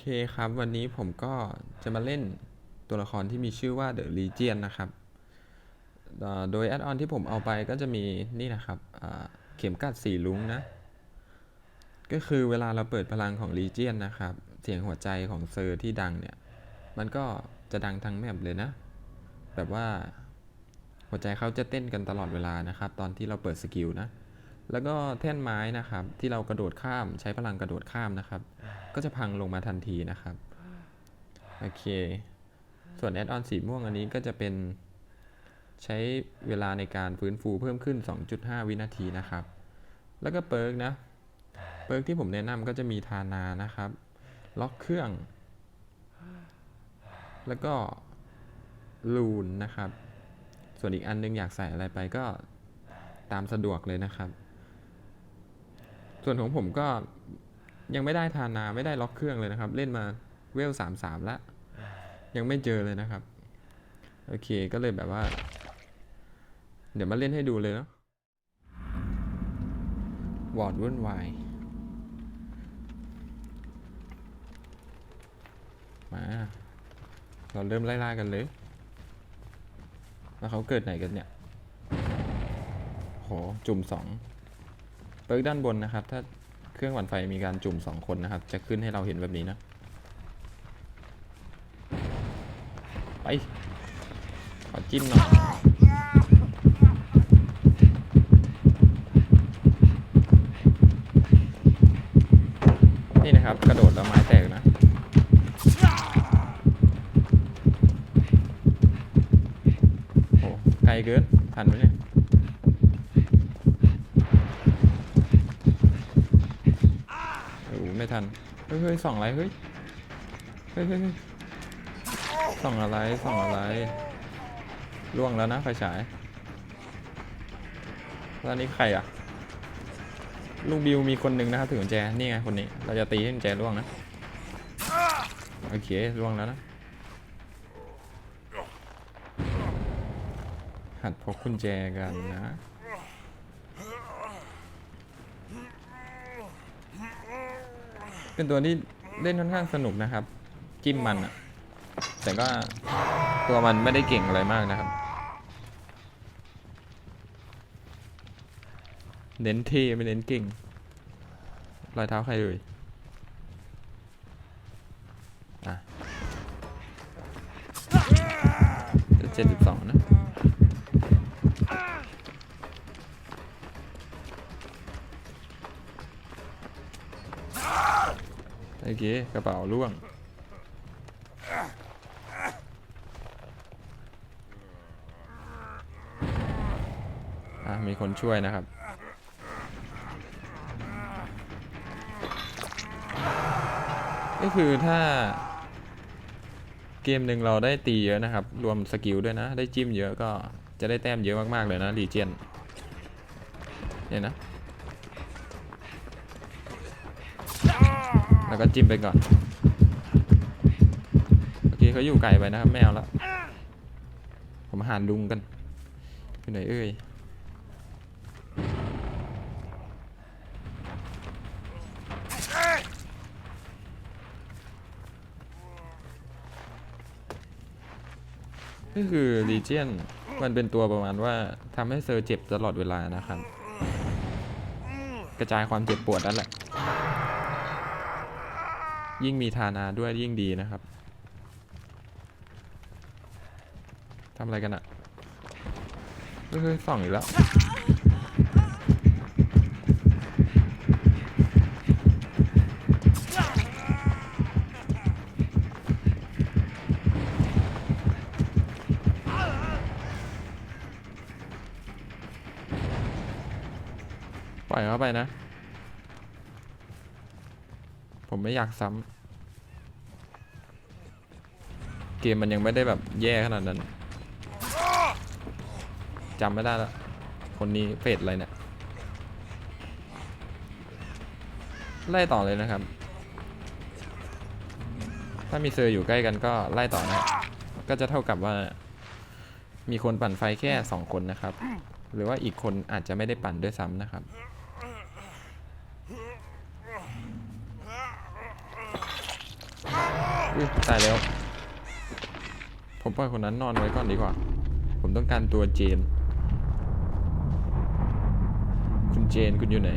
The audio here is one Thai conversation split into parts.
เคครับ วันนี้ผมก็จะมาเล่นตัวละครที่มีชื่อว่า The Legion นะครับ โดยแอดออนที่ผมเอาไปก็จะมีนี่นะครับเข็มกัดสีลุ้งนะ ก็คือเวลาเราเปิดพลังของ Legion นะครับ เสียงหัวใจของเซอร์ที่ดังเนี่ย มันก็จะดังทั้งแมปเลยนะ แบบว่าหัวใจเขาจะเต้นกันตลอดเวลานะครับ ตอนที่เราเปิดสกิลนะ แล้วก็แท่นไม้นะครับ ที่เรากระโดดข้ามใช้พลังกระโดดข้ามนะครับ ก็จะพังลงมาทันทีนะครับ โอเค ส่วนแอดออนสีม่วงอันนี้ก็จะเป็นใช้เวลาในการฟื้นฟูเพิ่มขึ้น 2.5 วินาทีนะครับ แล้วก็เปิร์กนะ เปิร์กที่ผมแนะนำก็จะมีทานานะครับ ล็อกเครื่อง แล้วก็ลูนนะครับ ส่วนอีกอันนึงอยากใส่อะไรไปก็ตามสะดวกเลยนะครับ ส่วนของผมก็ยังไม่ได้ทานาไม่ได้ล็อกเครื่องเลยนะครับ เล่นมาเวลสามสามแล้วยังไม่เจอเลยนะครับ โอเคก็เลยแบบว่า เดี๋ยวมาเล่นให้ดูเลยเนาะวอร์ดวุ่นวายมา เราเริ่มไล่ล่ากันเลย แล้วเขาเกิดไหนกันเนี่ย โห จุ่มสอง เปิร์กด้านบนนะครับ ถ้าเครื่องหวันไฟมีการจุ่มสองคนนะครับ จะขึ้นให้เราเห็นแบบนี้นะ ไป ขอจิ้มหน่อยนี่นะครับ กระโดดแล้วไม้แตกนะโอ้ไกลเกิน ทันไหมเนี่ย โอ้โหไม่ ทัน เฮ้ยเฮ้ยส่องอะไรเฮ้ย เฮ้ยเฮ้ยส่องอะไรส่องอะไรล่วงแล้วนะไฟฉายแล้วนี่ใครอะลุงบิวมีคนหนึ่งนะครับถือกุญแจ นี่ไงคนนี้ เราจะตีให้กุญแจล่วงนะ โอเคล่วงแล้วนะ หัดพกกุญแจกันนะ เป็นตัวที่เล่นค่อนข้างสนุกนะครับ จิ้มมันอะแต่ก็ตัวมันไม่ได้เก่งอะไรมากนะครับ เน้นเท่ไม่เน้นเก่งรอยเท้าใครเลยอะเจ็ดสิบสองนะ โอเคกระเป๋าล่วง อะ มีคนช่วยนะครับ ก็คือถ้า เกมหนึ่งเราได้ตีเยอะนะครับ รวมสกิลด้วยนะ ได้จิ้มเยอะก็จะได้แต้มเยอะมาก ๆ เลยนะรีเจนเนี่ยนะ แล้วก็จิ้มไปก่อนโอเคเขาอยู่ไกลไปนะครับไม่เอาละผมหาลุงกันอยู่ไหนเอ่ยก็คือ Legion มันเป็นตัวประมาณว่าทำให้เซอร์เจ็บตลอดเวลานะครับ กระจายความเจ็บปวดนั่นแหละ ยิ่งมีทานาด้วยยิ่งดีนะครับทำอะไรกันอะเฮ้ยส่องอีกแล้วปล่อยเข้าไปนะ ผมไม่อยากซ้ำเกมมันยังไม่ได้แบบแย่ขนาดนั้นจำไม่ได้แล้วคนนี้เฟดอะไรเนี่ยไล่ต่อเลยนะครับ ถ้ามีเซอร์อยู่ใกล้กันก็ไล่ต่อนะ ก็จะเท่ากับว่า มีคนปั่นไฟแค่ 2 คนนะครับ หรือว่าอีกคนอาจจะไม่ได้ปั่นด้วยซ้ำนะครับ เอุ้ยตายแล้ว ผมปล่อยคนนั้นนอนไว้ก่อนดีกว่า ผมต้องการตัวเจน คุณเจนคุณอยู่ไหน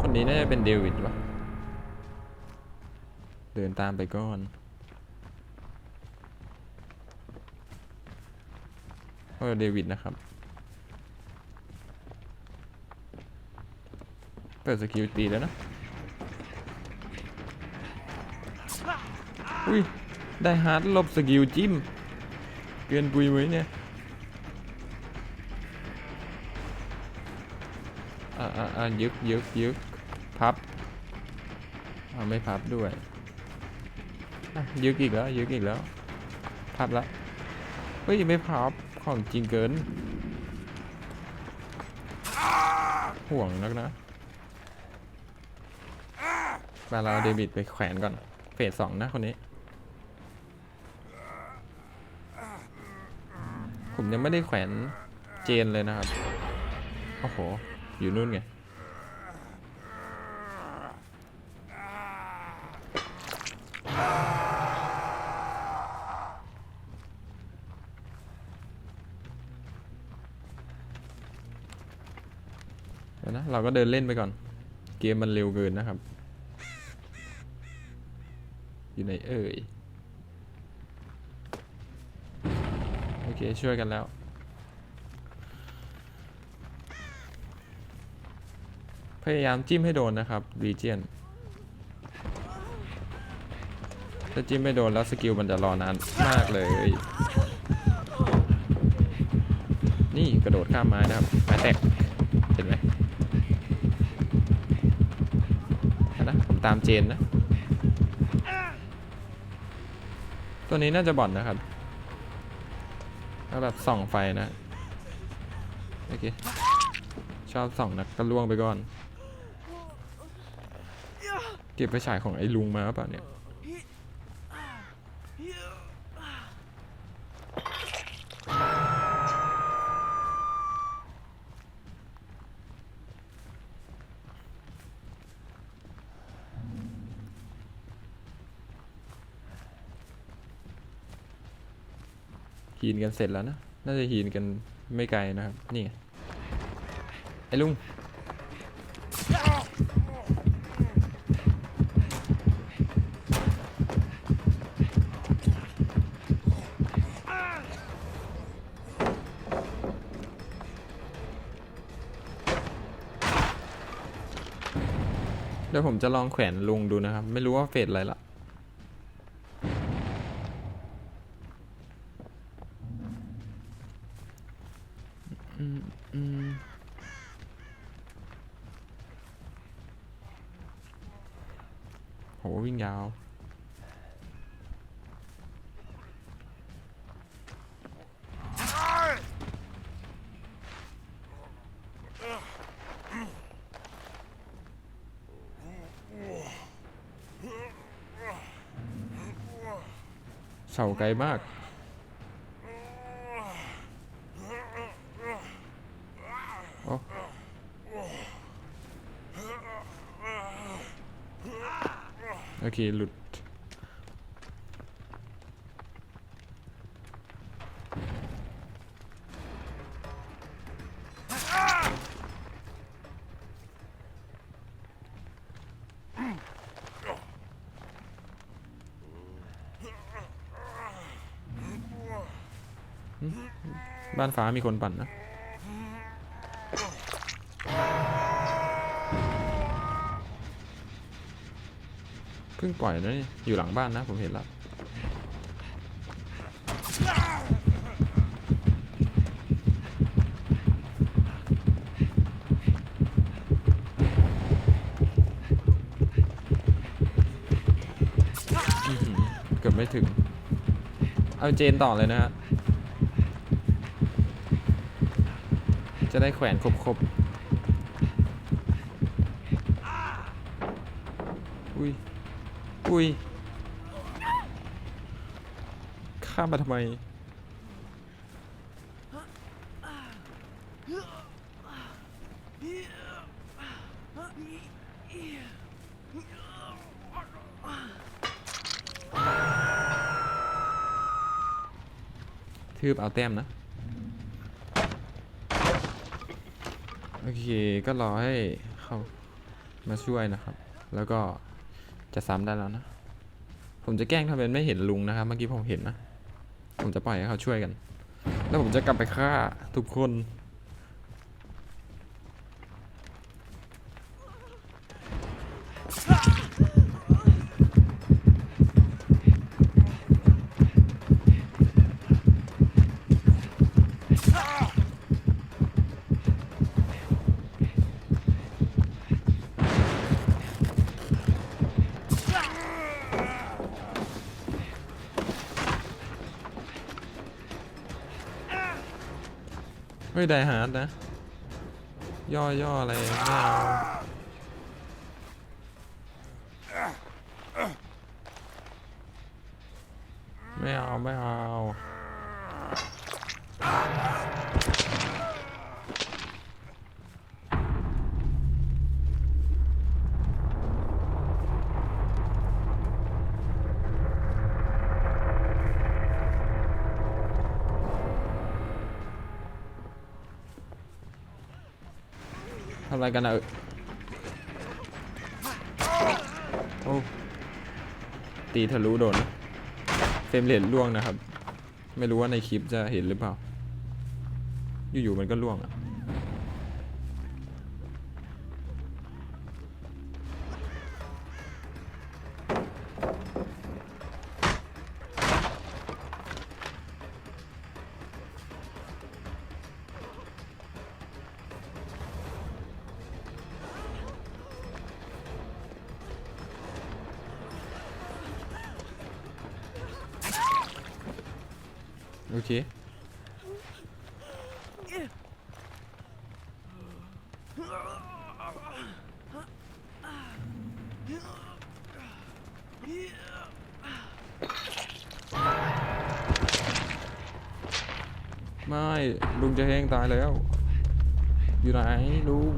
คนนี้น่าจะเป็นเดวิดปะเดินตามไปก่อนเออเดวิดนะครับ เปิดสกิลตีแล้วนะ อุ้ย ได้ฮาร์ดลบสกิลจิ้ม เกินปุยไว้เนี่ยอ่าอ่าอ่ายึกยึกยึกพับอ่าไม่พับด้วยยึกอีกแล้วยึกอีกแล้ว พับแล้วเฮ้ยไม่พับของจริงเกิน ห่วงนักนะมาเราเดบิดไปแขวนก่อน เฟสสองนะคนนี้ ผมยังไม่ได้แขวนเจนเลยนะครับ โอ้โห อยู่นู่นไง เดี๋ยวนะ เราก็เดินเล่นไปก่อน เกมมันเร็วเกินนะครับ อยู่ไหนเอ่ย เคช่วยกันแล้ว พยายามจิ้มให้โดนนะครับรีเจียนถ้าจิ้มไม่โดนแล้วสกิลมันจะรอนานมากเลย นี่กระโดดข้ามไม้นะครับไม้แตกเห็นไหมเห็นนะผมตามเจนนะ ตัวนี้น่าจะบอดนะครับ แล้วแบบส่องไฟนะ โอเค ชอบส่องนะก็ล่วงไปก่อน เก็บไปฉายของไอ้ลุงมาเปล่าเนี่ย ฮีนกันเสร็จแล้วนะ น่าจะฮีนกันไม่ไกลนะครับ นี่ไงไอ้ลุง เดี๋ยวผมจะลองแขวนลุงดูนะครับ ไม่รู้ว่าเฟสอะไรละ อืมอืมโหวิ่งยาว เสาไกลมาก โอ้โอเค หลุด บ้านฟ้ามีคนปั่นนะเพิ่งปล่อยนะนี่อยู่หลังบ้านนะผมเห็นแล้วเกือบไม่ถึง เอาเจนต่อเลยนะฮะ จะได้แขวนครบๆ อุ้ย อุ้ย ข้ามาทำไม ทืบเอาแต้มนะ โอเคก็รอให้เขามาช่วยนะครับ แล้วก็จะซ้ำได้แล้วนะ ผมจะแกล้งทำเป็นไม่เห็นลุงนะครับ เมื่อกี้ผมเห็นนะ ผมจะปล่อยให้เขาช่วยกัน แล้วผมจะกลับไปฆ่าทุกคน ฮ้ยไดฮาร์ดนะ ย่อย่ออะไรไม่เอาไม่เอา ไม่เอา ทำอะไรกันอะโอ้ตีทะลุโดนเฟรมเรทล่วงนะครับ ไม่รู้ว่าในคลิปจะเห็นหรือเปล่า อยู่ๆมันก็ล่วงอะ เคไม่ลุงจะแห้งตายแล้ว อยู่ไหนลุง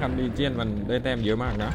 ครับดีเจียนมันได้แต้มเยอะมากนะ